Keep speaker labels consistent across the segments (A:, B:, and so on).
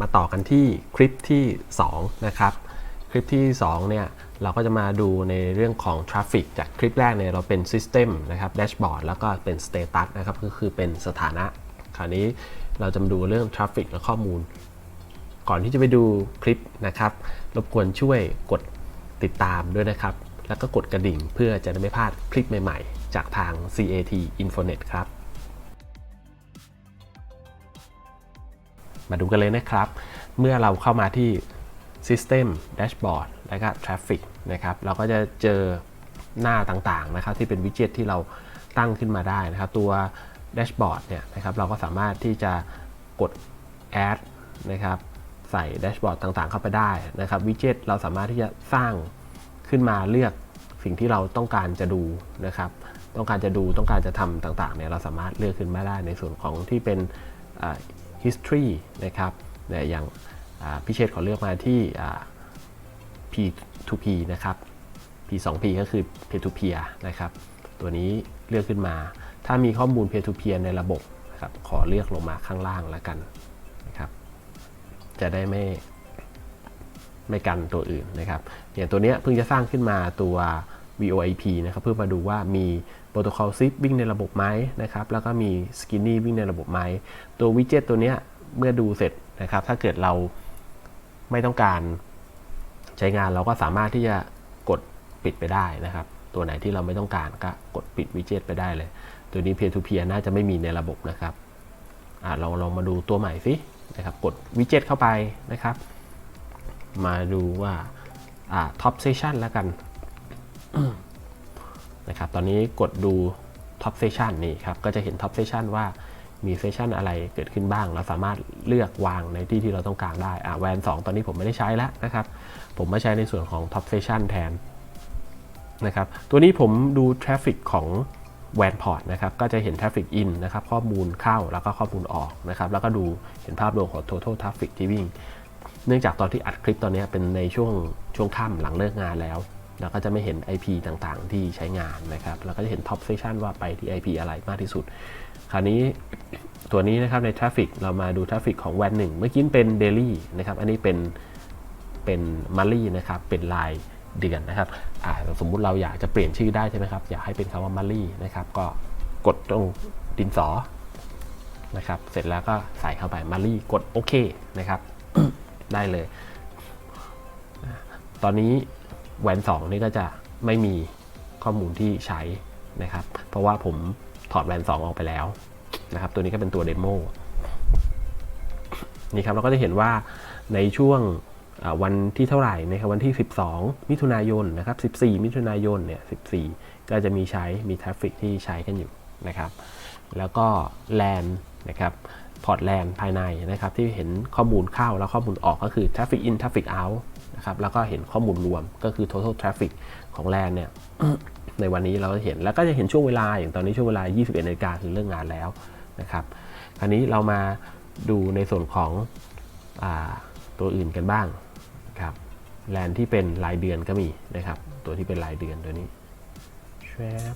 A: มาต่อกันที่คลิปที่ 2 นะครับ คลิปที่ 2 เนี่ย เราก็จะมาดูในเรื่องของ Traffic จากคลิปแรกเนี่ย เราเป็น System นะครับ Dashboard แล้วก็เป็น Status นะครับ ก็คือเป็นสถานะ คราวนี้เราจะมาดูเรื่อง Traffic และข้อมูล ก่อนที่จะไปดูคลิปนะครับ รบกวนช่วยกดติดตามด้วยนะครับ แล้วก็กดกระดิ่งเพื่อจะได้ไม่พลาดคลิปใหม่ ๆ จากทาง CAT Infonet ครับ มาดูกันเลยนะครับ เมื่อเราเข้ามาที่ System Dashboard และก็ Traffic นะครับ เราก็จะเจอหน้าต่างๆนะครับ ที่เป็นวิดเจ็ตที่เราตั้งขึ้นมาได้นะครับ ตัว Dashboard เนี่ยนะครับเราก็สามารถที่จะกด Add นะครับใส่แดชบอร์ดต่างๆ เข้าไปได้นะครับวิดเจ็ตเราสามารถที่จะสร้างขึ้นมาเลือกสิ่งที่เราต้องการจะดูนะครับ ต้องการจะดูต้องการจะทำต่างๆเนี่ยเราสามารถเลือกขึ้นมาได้ในส่วนของที่เป็น history นะครับเนี่ยอย่างพิเชษขอเลือกมาที่ P2P นะครับ P2P ก็คือ peer to peer นะครับ ตัวนี้เลือกขึ้นมา ถ้ามีข้อมูล peer to peer ในระบบนะครับ ขอเลือกลงมาข้างล่างแล้วกันนะครับ จะได้ไม่ไม่กันตัวอื่นนะครับ อย่างตัวนี้เพิ่งจะสร้างขึ้นมาตัว VoIP นะครับเพื่อมาดูว่ามีโปรโตคอลซิปวิ่งในระบบไหมนะครับแล้วก็มี Skinny วิ่งในระบบไหมตัววิดเจ็ตตัวนี้เมื่อดูเสร็จนะครับ ถ้าเกิดเราไม่ต้องการใช้งานเราก็สามารถที่จะกดปิดไปได้นะครับ ตัวไหนที่เราไม่ต้องการก็กดปิดวิดเจ็ตไปได้เลย ตัวนี้ peer to peer น่าจะไม่มีในระบบนะครับเราลองมาดูตัวใหม่สินะครับกดวิดเจ็ตเข้าไปนะครับ มาดูว่าท็อปเซสชันแล้วกัน นะครับ ตอนนี้กดดูท็อปเซสชันนี่ครับ ก็จะเห็นท็อปเซสชันว่ามีเซสชันอะไรเกิดขึ้นบ้าง เราสามารถเลือกวางในที่ที่เราต้องการได้ อ่าแวน2 ตอนนี้ผมไม่ได้ใช้แล้วนะครับ ผมมาใช้ในส่วนของท็อปเซสชันแทนนะครับ ตัวนี้ผมดูทราฟฟิกของแวนพอร์ตนะครับ ก็จะเห็นทราฟฟิกอินนะครับ ข้อมูลเข้าแล้วก็ข้อมูลออกนะครับ แล้วก็ดูเห็นภาพรวมของ total traffic ที่วิ่ง เนื่องจากตอนที่อัดคลิปตอนนี้เป็นในช่วงช่วงค่ำหลังเลิกงานแล้ว เราก็จะไม่เห็น IP ต่างๆ ที่ใช้งานนะครับ เราก็จะเห็น Top Section ว่าไปที่ IP อะไรมากที่สุด คราวนี้ตัวนี้นะครับใน Traffic เรามาดู Traffic ของวันหนึ่งเมื่อกี้เป็น Daily นะครับ อันนี้เป็นเป็น m o n t h l y นะครับ เป็นรายเดือนนะครับสมมุติเราอยากจะเปลี่ยนชื่อได้ใช่ไหมครับ อยากให้เป็นคำว่า m o n t h l y นะครับ ก็กดตรงดินสอนะครับ เสร็จแล้วก็ใส่เข้าไป m o n t h l y กดโอเคนะครับ ได้เลย ตอนนี้ แหวน2นี่ก็จะไม่มีข้อมูลที่ใช้นะครับ เพราะว่าผมถอดแหวน2 ออกไปแล้วนะครับ ตัวนี้ก็เป็นตัวเดโมนี่ครับเราก็จะเห็นว่าในช่วงวันที่เท่าไหร่นะครับวันที่ 12 มิถุนายนนะครับ 14 มิถุนายนเนี่ย 14 ก็จะมีใช้มีทราฟฟิกที่ใช้กันอยู่นะครับ แล้วก็แลนนะครับพอร์ตแลนภายในนะครับที่เห็นข้อมูลเข้าแล้วข้อมูลออกก็คือ traffic in traffic out นะครับแล้วก็เห็นข้อมูลรวมก็คือ total traffic ของแลนเนี่ยในวันนี้เราก็เห็นแล้วก็จะเห็นช่วงเวลาอย่างตอนนี้ช่วงเวลา 21นาฬิกาคือเรื่องงานแล้วนะครับคราวนี้เรามาดูในส่วนของอตัวอื่นกันบ้างครับแลนที่เป็นรายเดือนก็มีนะครับ ตัวที่เป็นรายเดือนตัวนี้แชป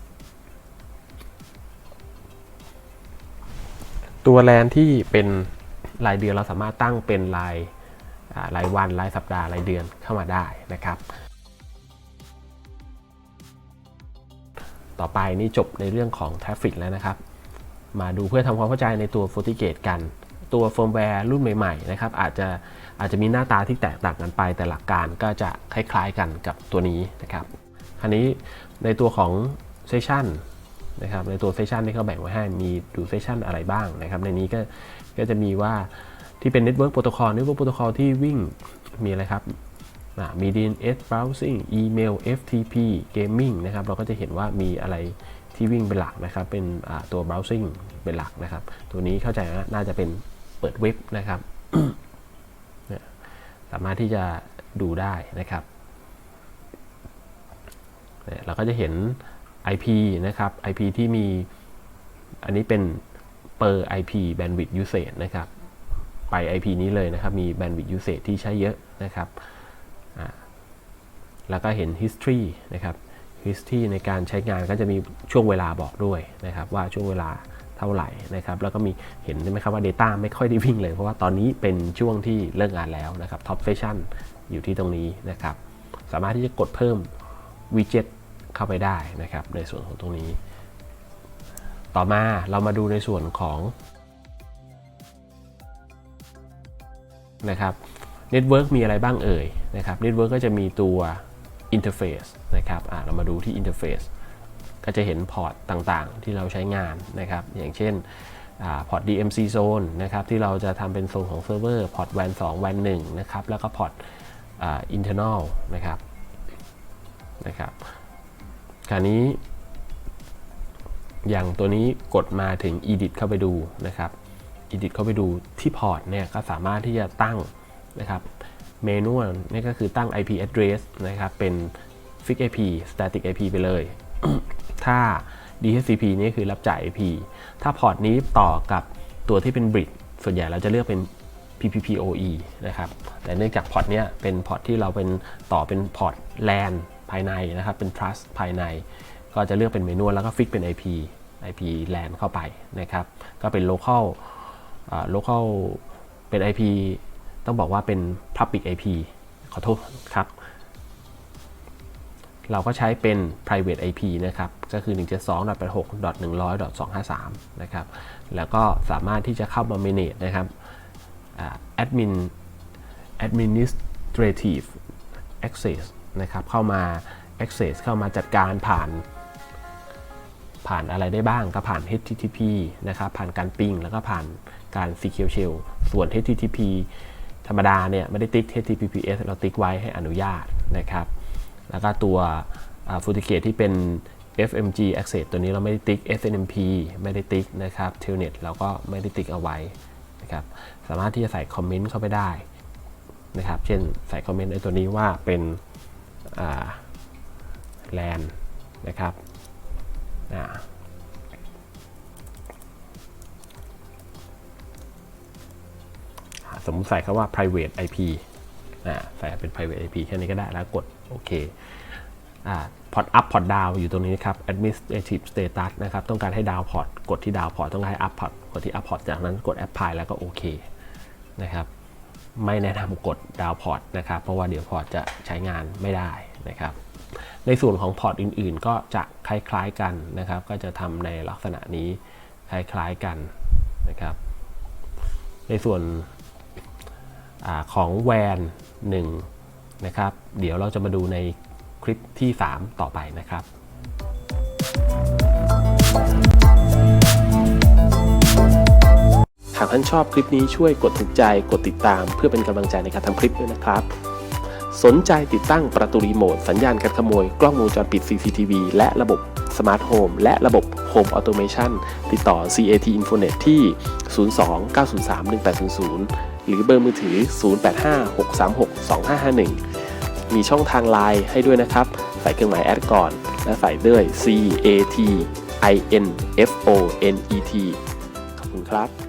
A: ตัวแลนที่เป็นรายเดือนเราสามารถตั้งเป็นราย รายวันรายสัปดาห์รายเดือนเข้ามาได้นะครับ ต่อไปนี่จบในเรื่องของทราฟิกแล้วนะครับ มาดูเพื่อทำความเข้าใจในตัว f o r t i g a t e กัน ตัวเฟิร์มแวร์รุ่นใหม่ๆนะครับอาจจะอาจจะมีหน้าตาที่แตกต่างกันไป แต่หลักการก็จะคล้ายๆกันกับตัวนี้นะครับคราวนี้ในตัวของเซสชันนะครับในตัวเซสชันที่เขาแบ่งไว้ให้มีดูเซสชันอะไรบ้างนะครับในนี้ก็ก็จะมีว่า ที่เป็น Network Protocol Network Protocol ที่วิ่งมีอะไรครับมี DNS Browsing Email FTP Gaming นะครับ เราก็จะเห็นว่ามีอะไรที่วิ่งเป็นหลักนะครับ เป็นตัว Browsing เป็นหลักนะครับ ตัวนี้เข้าใจว่าน่าจะเป็นเปิดเว็บนะครับสามารถที่จะดูได้นะครับ เราก็จะเห็น IP นะครับ IP ที่มี อันนี้เป็น per IP bandwidth usage นะครับ ไป IP นี้เลยนะครับ มี bandwidth usage ที่ใช้เยอะนะครับแล้วก็เห็น history นะครับ history ในการใช้งานก็จะมีช่วงเวลาบอกด้วยนะครับ ว่าช่วงเวลาเท่าไหร่นะครับ แล้วก็มีเห็นใช่ไหมครับว่า Data ไม่ค่อยได้วิ่งเลย เพราะว่าตอนนี้เป็นช่วงที่เลิกงานแล้วนะครับ Top Session อยู่ที่ตรงนี้นะครับ สามารถที่จะกดเพิ่ม widget เข้าไปได้นะครับ ในส่วนของตรงนี้ ต่อมาเรามาดูในส่วนของ นะครับ Network มีอะไรบ้างเอ่ยนะครับ Network ก็จะมีตัว Interface นะครับเรามาดูที่ Interface ก็จะเห็นพอร์ตต่างๆ ที่เราใช้งานนะครับ อย่างเช่นอพอร์ต DMC Zone นะครับที่เราจะทำเป็นโซนของเซิร์ฟเวอร์พอร์ต WAN 2 WAN 1นะครับแล้วก็พอร์ตอ่า internal นะครับนะครับคราวนี้ อย่างตัวนี้กดมาถึง edit เข้าไปดูนะครับ edit เข้าไปดูที่พอร์ตเนี่ยก็สามารถที่จะตั้งนะครับเมนูนี่ก็คือตั้ง IP address นะครับเป็น fix IP static IP ไปเลย ถ้า DHCP นี่คือรับจ่าย IP ถ้าพอร์ตนี้ต่อกับตัวที่เป็น bridge ส่วนใหญ่เราจะเลือกเป็น PPPoE นะครับ แต่เนื่องจากพอร์ตเนี้ยเป็นพอร์ตที่เราเป็นต่อเป็นพอร์ต LAN ภายในนะครับ เป็น trust ภายใน ก็จะเลือกเป็นเมนูแล้วก็ฟิกเป็น IP IP LAN เข้าไปนะครับ ก็เป็น local local เป็น IP ต้องบอกว่าเป็น public IP ขอโทษครับ เราก็ใช้เป็น private IP นะครับ ก็คือ 172.86.100.253 นะครับ แล้วก็สามารถที่จะเข้ามา manage นะครับ admin administrative access นะครับ เข้ามา access เข้ามาจัดการผ่าน ผ่านอะไรได้บ้างก็ผ่าน HTTP นะครับผ่านการปิงแล้วก็ผ่านการ SQL Shell ส่วน HTTP ธรรมดาเนี่ยไม่ได้ติ๊ก HTTPS เราติ๊กไว้ให้อนุญาตนะครับ แล้วก็ตัวฟูติเคที่เป็น FMG Access ตัวนี้เราไม่ได้ติ๊ก SNMP ไม่ได้ติ๊กนะครับ Telnet เราก็ไม่ได้ติ๊กเอาไว้นะครับ สามารถที่จะใส่คอมเมนต์เข้าไปได้นะครับ เช่นใส่คอมเมนต์ในตัวนี้ว่าเป็นแลนนะครับ อ่าสมมติใส่คำว่า private IP อ่าใส่เป็น private IP แค่นี้ก็ได้แล้วกดโอเคอ่าพอร์ต up พอร์ต down อยู่ตรงนี้ครับ administrative status นะครับ ต้องการให้ดาวพอร์ตกดที่ดาวพอร์ตต้องการให้ up พอร์ตกดที่ up พอร์ตจากนั้นกด apply แล้วก็โอเคนะครับ ไม่แนะนำกดดาวพอร์ตนะครับ เพราะว่าเดี๋ยวพอร์ตจะใช้งานไม่ได้นะครับ ในส่วนของพอร์ตอื่นๆ ก็จะคล้ายๆกันนะครับ ก็จะทำในลักษณะนี้คล้ายๆกันนะครับ ในส่วนอของ WAN 1นะครับ เดี๋ยวเราจะมาดูในคลิปที่ 3 ต่อไปนะครับหากท่านชอบคลิปนี้ช่วยกดถูกใจ กดติดตาม เพื่อเป็นกำลังใจในการทำคลิปด้วยนะครับ สนใจติดตั้งประตูรีโมท สัญญาณการขโมย กล้องวงจรปิด CCTV และระบบสมาร์ทโฮมและระบบ Home Automation ติดต่อ CAT Infonet ที่ 02-903-1800 หรือเบอร์มือถือ 0856362551 มีช่องทางไลน์ให้ด้วยนะครับ ใส่เครื่องหมายแอดก่อน และใส่ด้วย CAT INFONET ขอบคุณครับ